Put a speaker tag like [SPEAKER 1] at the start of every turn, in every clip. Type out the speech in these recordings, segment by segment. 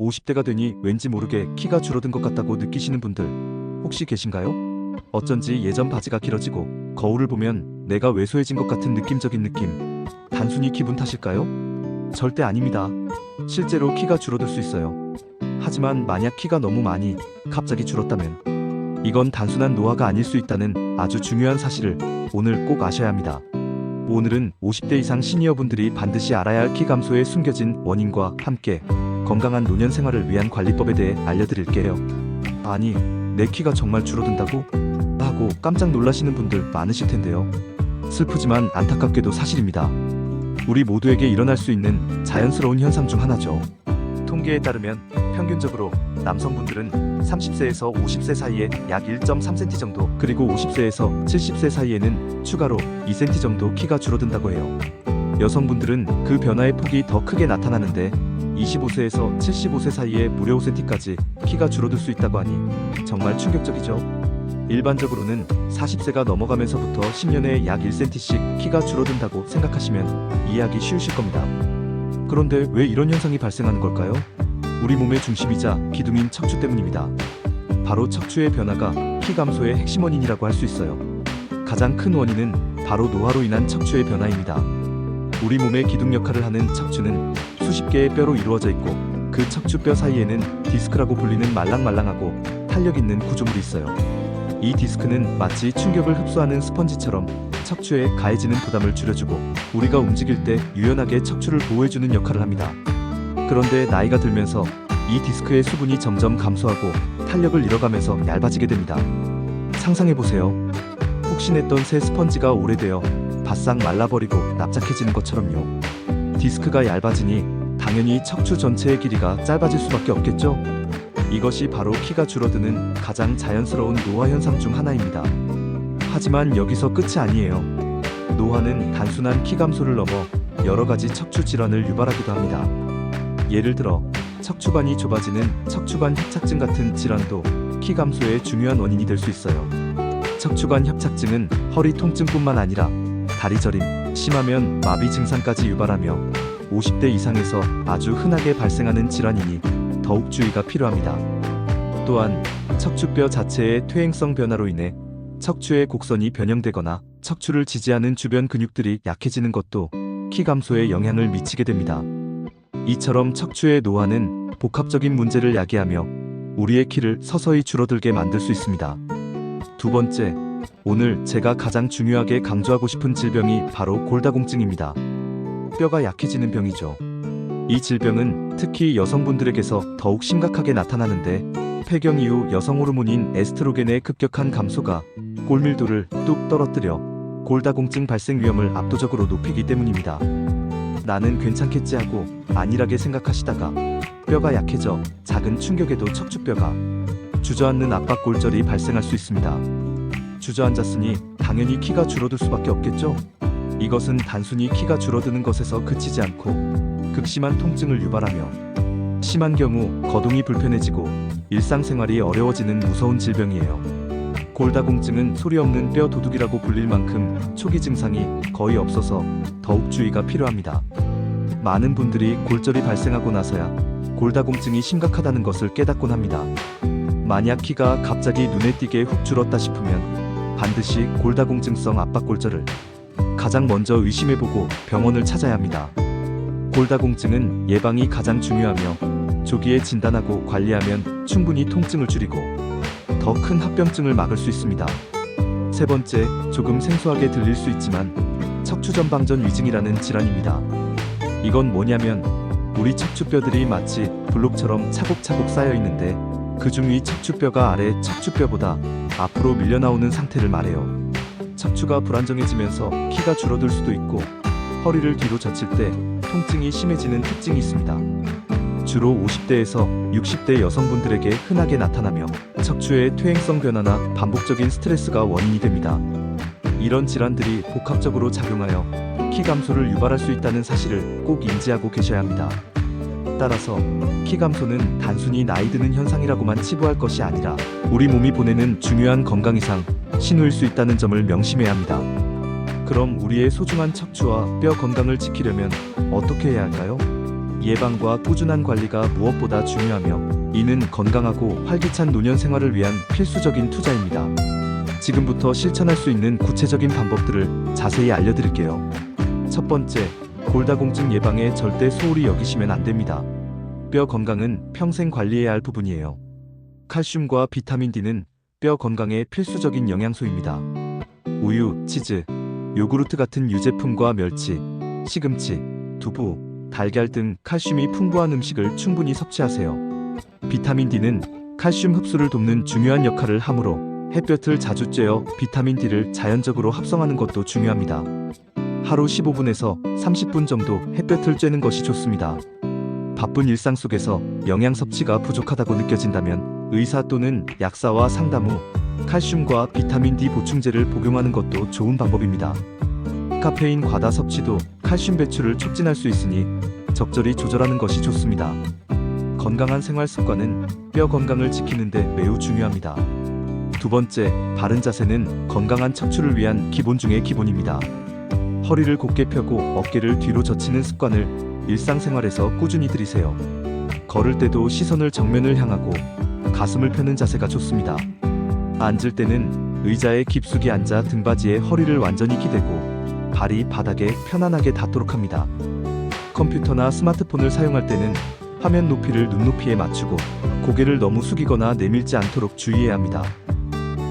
[SPEAKER 1] 50대가 되니 왠지 모르게 키가 줄어든 것 같다고 느끼시는 분들 혹시 계신가요? 어쩐지 예전 바지가 길어지고 거울을 보면 내가 왜소해진 것 같은 느낌적인 느낌. 단순히 기분 탓일까요? 절대 아닙니다. 실제로 키가 줄어들 수 있어요. 하지만 만약 키가 너무 많이 갑자기 줄었다면 이건 단순한 노화가 아닐 수 있다는 아주 중요한 사실을 오늘 꼭 아셔야 합니다. 오늘은 50대 이상 시니어분들이 반드시 알아야 할 키 감소의 숨겨진 원인과 함께 건강한 노년 생활을 위한 관리법에 대해 알려드릴게요. 아니, 내 키가 정말 줄어든다고? 하고 깜짝 놀라시는 분들 많으실 텐데요. 슬프지만 안타깝게도 사실입니다. 우리 모두에게 일어날 수 있는 자연스러운 현상 중 하나죠. 통계에 따르면 평균적으로 남성분들은 30세에서 50세 사이에 약 1.3cm 정도, 그리고 50세에서 70세 사이에는 추가로 2cm 정도 키가 줄어든다고 해요. 여성분들은 그 변화의 폭이 더 크게 나타나는데 25세에서 75세 사이에 무려 5cm까지 키가 줄어들 수 있다고 하니 정말 충격적이죠. 일반적으로는 40세가 넘어가면서부터 10년에 약 1cm씩 키가 줄어든다고 생각하시면 이해하기 쉬우실 겁니다. 그런데 왜 이런 현상이 발생하는 걸까요? 우리 몸의 중심이자 기둥인 척추 때문입니다. 바로 척추의 변화가 키 감소의 핵심 원인이라고 할 수 있어요. 가장 큰 원인은 바로 노화로 인한 척추의 변화입니다. 우리 몸의 기둥 역할을 하는 척추는 수십 개의 뼈로 이루어져 있고 그 척추뼈 사이에는 디스크라고 불리는 말랑말랑하고 탄력 있는 구조물이 있어요. 이 디스크는 마치 충격을 흡수하는 스펀지처럼 척추에 가해지는 부담을 줄여주고 우리가 움직일 때 유연하게 척추를 보호해주는 역할을 합니다. 그런데 나이가 들면서 이 디스크의 수분이 점점 감소하고 탄력을 잃어가면서 얇아지게 됩니다. 상상해보세요. 푹신했던 새 스펀지가 오래되어 바싹 말라버리고 납작해지는 것처럼요. 디스크가 얇아지니 당연히 척추 전체의 길이가 짧아질 수밖에 없겠죠? 이것이 바로 키가 줄어드는 가장 자연스러운 노화 현상 중 하나입니다. 하지만 여기서 끝이 아니에요. 노화는 단순한 키 감소를 넘어 여러 가지 척추 질환을 유발하기도 합니다. 예를 들어 척추관이 좁아지는 척추관 협착증 같은 질환도 키 감소의 중요한 원인이 될 수 있어요. 척추관 협착증은 허리 통증뿐만 아니라 다리 저림, 심하면 마비 증상까지 유발하며 50대 이상에서 아주 흔하게 발생하는 질환이니 더욱 주의가 필요합니다. 또한 척추뼈 자체의 퇴행성 변화로 인해 척추의 곡선이 변형되거나 척추를 지지하는 주변 근육들이 약해지는 것도 키 감소에 영향을 미치게 됩니다. 이처럼 척추의 노화는 복합적인 문제를 야기하며 우리의 키를 서서히 줄어들게 만들 수 있습니다. 두 번째, 오늘 제가 가장 중요하게 강조하고 싶은 질병이 바로 골다공증입니다. 뼈가 약해지는 병이죠. 이 질병은 특히 여성분들에게서 더욱 심각하게 나타나는데 폐경 이후 여성 호르몬인 에스트로겐의 급격한 감소가 골밀도를 뚝 떨어뜨려 골다공증 발생 위험을 압도적으로 높이기 때문입니다. 나는 괜찮겠지 하고 안일하게 생각하시다가 뼈가 약해져 작은 충격에도 척추뼈가 주저앉는 압박골절이 발생할 수 있습니다. 주저앉았으니 당연히 키가 줄어들 수밖에 없겠죠? 이것은 단순히 키가 줄어드는 것에서 그치지 않고 극심한 통증을 유발하며 심한 경우 거동이 불편해지고 일상생활이 어려워지는 무서운 질병이에요. 골다공증은 소리 없는 뼈 도둑이라고 불릴 만큼 초기 증상이 거의 없어서 더욱 주의가 필요합니다. 많은 분들이 골절이 발생하고 나서야 골다공증이 심각하다는 것을 깨닫곤 합니다. 만약 키가 갑자기 눈에 띄게 훅 줄었다 싶으면 반드시 골다공증성 압박골절을 가장 먼저 의심해보고 병원을 찾아야 합니다. 골다공증은 예방이 가장 중요하며 조기에 진단하고 관리하면 충분히 통증을 줄이고 더 큰 합병증을 막을 수 있습니다. 세 번째, 조금 생소하게 들릴 수 있지만 척추전방전 위증이라는 질환입니다. 이건 뭐냐면 우리 척추뼈들이 마치 블록처럼 차곡차곡 쌓여 있는데 그중 위 척추뼈가 아래 척추뼈보다 앞으로 밀려나오는 상태를 말해요. 척추가 불안정해지면서 키가 줄어들 수도 있고 허리를 뒤로 젖힐 때 통증이 심해지는 특징이 있습니다. 주로 50대에서 60대 여성분들에게 흔하게 나타나며 척추의 퇴행성 변화나 반복적인 스트레스가 원인이 됩니다. 이런 질환들이 복합적으로 작용하여 키 감소를 유발할 수 있다는 사실을 꼭 인지하고 계셔야 합니다. 따라서 키 감소는 단순히 나이 드는 현상이라고만 치부할 것이 아니라 우리 몸이 보내는 중요한 건강 이상 신호일 수 있다는 점을 명심해야 합니다. 그럼 우리의 소중한 척추와 뼈 건강을 지키려면 어떻게 해야 할까요? 예방과 꾸준한 관리가 무엇보다 중요하며 이는 건강하고 활기찬 노년 생활을 위한 필수적인 투자입니다. 지금부터 실천할 수 있는 구체적인 방법들을 자세히 알려드릴게요. 첫 번째, 골다공증 예방에 절대 소홀히 여기시면 안 됩니다. 뼈 건강은 평생 관리해야 할 부분이에요. 칼슘과 비타민 D는 뼈 건강에 필수적인 영양소입니다. 우유, 치즈, 요구르트 같은 유제품과 멸치, 시금치, 두부, 달걀 등 칼슘이 풍부한 음식을 충분히 섭취하세요. 비타민 D는 칼슘 흡수를 돕는 중요한 역할을 하므로 햇볕을 자주 쬐어 비타민 D를 자연적으로 합성하는 것도 중요합니다. 하루 15분에서 30분 정도 햇볕을 쬐는 것이 좋습니다. 바쁜 일상 속에서 영양 섭취가 부족하다고 느껴진다면 의사 또는 약사와 상담 후 칼슘과 비타민 D 보충제를 복용하는 것도 좋은 방법입니다. 카페인 과다 섭취도 칼슘 배출을 촉진할 수 있으니 적절히 조절하는 것이 좋습니다. 건강한 생활 습관은 뼈 건강을 지키는데 매우 중요합니다. 두 번째, 바른 자세는 건강한 척추를 위한 기본 중의 기본입니다. 허리를 곧게 펴고 어깨를 뒤로 젖히는 습관을 일상생활에서 꾸준히 들이세요. 걸을 때도 시선을 정면을 향하고 가슴을 펴는 자세가 좋습니다. 앉을 때는 의자에 깊숙이 앉아 등받이에 허리를 완전히 기대고 발이 바닥에 편안하게 닿도록 합니다. 컴퓨터나 스마트폰을 사용할 때는 화면 높이를 눈높이에 맞추고 고개를 너무 숙이거나 내밀지 않도록 주의해야 합니다.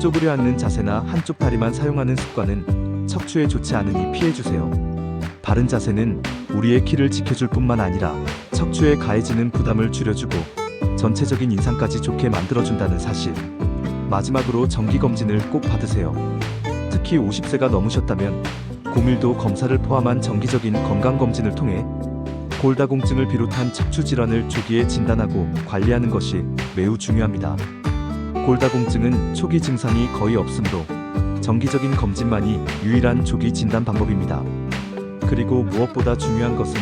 [SPEAKER 1] 쪼그려 앉는 자세나 한쪽 다리만 사용하는 습관은 척추에 좋지 않으니 피해주세요. 바른 자세는 우리의 키를 지켜줄 뿐만 아니라 척추에 가해지는 부담을 줄여주고 전체적인 인상까지 좋게 만들어준다는 사실. 마지막으로 정기검진을 꼭 받으세요. 특히 50세가 넘으셨다면 고밀도 검사를 포함한 정기적인 건강검진을 통해 골다공증을 비롯한 척추 질환을 조기에 진단하고 관리하는 것이 매우 중요합니다. 골다공증은 초기 증상이 거의 없으므로 정기적인 검진만이 유일한 조기 진단 방법입니다. 그리고 무엇보다 중요한 것은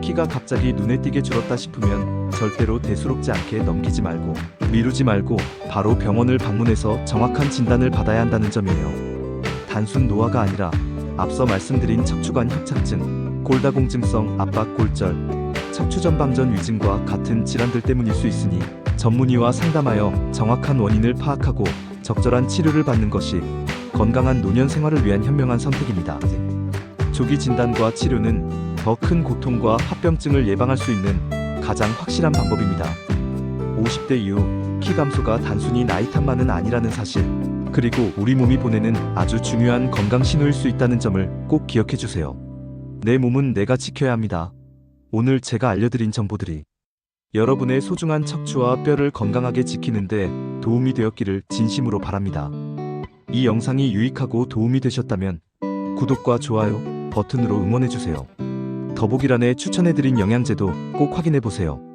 [SPEAKER 1] 키가 갑자기 눈에 띄게 줄었다 싶으면 절대로 대수롭지 않게 넘기지 말고 미루지 말고 바로 병원을 방문해서 정확한 진단을 받아야 한다는 점이에요. 단순 노화가 아니라 앞서 말씀드린 척추관 협착증, 골다공증성 압박 골절, 척추 전방전 위증과 같은 질환들 때문일 수 있으니 전문의와 상담하여 정확한 원인을 파악하고 적절한 치료를 받는 것이 건강한 노년 생활을 위한 현명한 선택입니다. 조기 진단과 치료는 더 큰 고통과 합병증을 예방할 수 있는 가장 확실한 방법입니다. 50대 이후 키 감소가 단순히 나이 탓만은 아니라는 사실, 그리고 우리 몸이 보내는 아주 중요한 건강 신호일 수 있다는 점을 꼭 기억해 주세요. 내 몸은 내가 지켜야 합니다. 오늘 제가 알려드린 정보들이 여러분의 소중한 척추와 뼈를 건강하게 지키는데 도움이 되었기를 진심으로 바랍니다. 이 영상이 유익하고 도움이 되셨다면 구독과 좋아요 버튼으로 응원해주세요. 더보기란에 추천해드린 영양제도 꼭 확인해보세요.